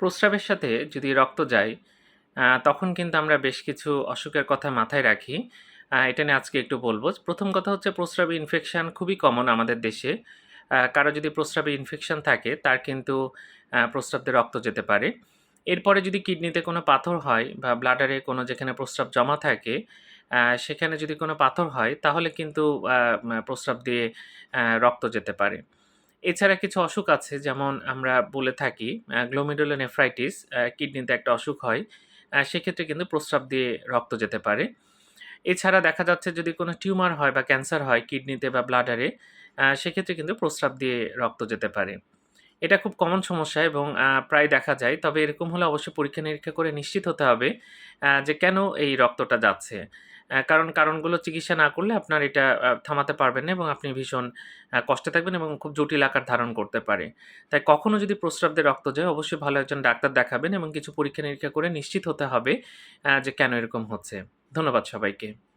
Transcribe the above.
প্রস্রাবের সাথে যদি রক্ত যায় তখন কিন্তু আমরা বেশ কিছু অসুখের কথা মাথায় রাখি। এটা নিয়ে আজকে একটু বলব প্রথম কথা হচ্ছে প্রস্রাবে ইনফেকশান খুবই কমন আমাদের দেশে। কারও যদি প্রস্রাবে ইনফেকশন থাকে তার কিন্তু আ প্রস্রাব দিয়ে রক্ত যেতে পারে। এরপরে যদি কিডনিতে কোনো পাথর হয় বা ব্লাডারে কোনো যেখানে প্রস্রাব জমা থাকে, সেখানে যদি কোনো পাথর হয় তাহলে কিন্তু প্রস্রাব দিয়ে রক্ত যেতে পারে। এছাড়া কিছু অসুখ আছে, যেমন আমরা বলে থাকি আ গ্লোমেরুলোনেফ্রাইটিস কিডনিতে একটা অসুখ হয়। সেক্ষেত্রে কিন্তু প্রস্রাব দিয়ে রক্ত যেতে পারে। এছাড়া দেখা যাচ্ছে যদি কোনো টিউমার হয় বা ক্যান্সার হয় কিডনিতে বা ব্লাডারে সেক্ষেত্রে কিন্তু প্রস্রাব দিয়ে রক্ত যেতে পারে। এটা খুব কমন সমস্যা এবং প্রায় দেখা যায়। তবে এরকম হলে অবশ্যই পরীক্ষা-নিরীক্ষা করে নিশ্চিত হতে হবে যে কেন এই রক্তটা যাচ্ছে। কারণ কারণগুলো চিকিৎসা না করলে আপনার এটা থামাতে পারবেন না এবং আপনি ভীষণ কষ্টে থাকবেন এবং খুব জটিল আকার ধারণ করতে পারে। তাই কখনও যদি প্রস্রাবদের রক্ত যায়, অবশ্যই ভালো একজন ডাক্তার দেখাবেন এবং কিছু পরীক্ষা-নিরীক্ষা করে নিশ্চিত হতে হবে যে কেন এরকম হচ্ছে। ধন্যবাদ সবাইকে।